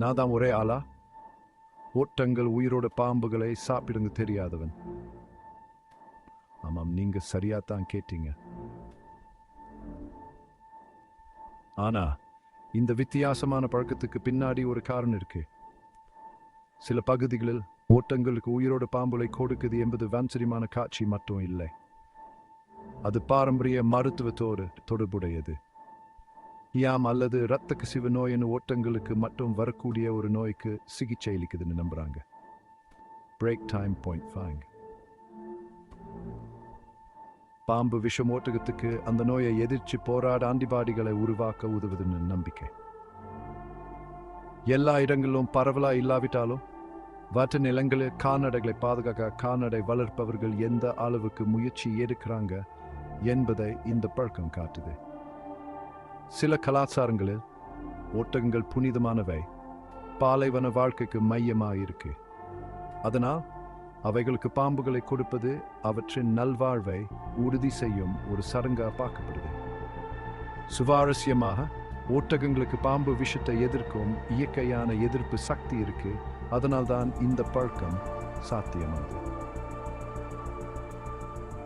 நான் தான் ஒரே ஆளா? ஓட்டங்கள் உயிரோட பாம்புகளை சாப்பிடுங்க தெரியாதவன். ஆமாம் நீங்க சரியா தான் கேட்டீங்க. ஆனா இந்த வித்தியாசமான பழக்கத்துக்கு பின்னாடி ஒரு காரணம் இருக்கு. சில பகுதிகளில் ஓட்டங்களுக்கு உயிரோட பாம்புகளை கொடுக்குது என்பது வன்சரியமான காட்சி மட்டும் இல்லை. அது பாரம்பரிய மருத்துவத்தோடு தொடர்புடையது. யாம் அல்லது இரத்த கசிவு நோயின் ஓட்டங்களுக்கு மட்டும் வரக்கூடிய ஒரு நோய்க்கு சிகிச்சை அளிக்குதுன்னு நம்புறாங்க. பிரேக் டைம் பாயிண்ட் ஃபைங் பாம்பு விஷம் ஓட்டகத்துக்கு அந்த நோயை எதிர்த்து போராட ஆன்டிபாடிகளை உருவாக்க உதவுதுன்னு நம்பிக்கை. எல்லா இடங்களிலும் பரவலா இல்லாவிட்டாலும் வட்ட நிலங்களில் கால்நடைகளை பாதுகாக்க கால்நடை வளர்ப்பவர்கள் எந்த அளவுக்கு முயற்சி எடுக்கிறாங்க என்பதை இந்த பழக்கம் காட்டுது. சில கலாச்சாரங்களில் ஓட்டகங்கள் புனிதமானவை பாலைவன வாழ்க்கைக்கு மையமாக இருக்கு அதனால் அவைகளுக்கு பாம்புகளை கொடுப்பது அவற்றின் நல்வாழ்வை உறுதி செய்யும் ஒரு சடங்காக பார்க்கப்படுது. சுவாரஸ்யமாக ஓட்டகங்களுக்கு பாம்பு விஷத்தை எதிர்க்கும் இயற்கையான எதிர்ப்பு சக்தி இருக்கு அதனால்தான் இந்த பழக்கம் சாத்தியமானது.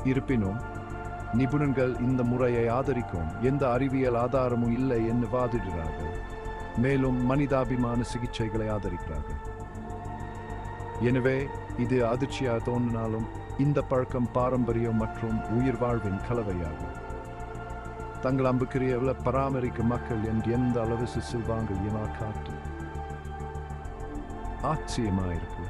இருப்பினும் நிபுணர்கள் இந்த முறையை ஆதரிக்கும். எந்த அறிவியல் ஆதாரமும் இல்லை என்று வாதிடுகிறார்கள். மேலும் மனிதாபிமான சிகிச்சைகளை ஆதரிக்கிறார்கள். எனவே இது அதிர்ச்சியாக தோன்றினாலும் இந்த பழக்கம் பாரம்பரியம் மற்றும் உயிர் வாழ்வின் கலவையாகும். தங்கள் அம்புக்குரியவில் பராமரிக்க மக்கள் என்று எந்த அளவு செல்வாங்க என காட்டு ஆச்சரியமாயிருக்கு.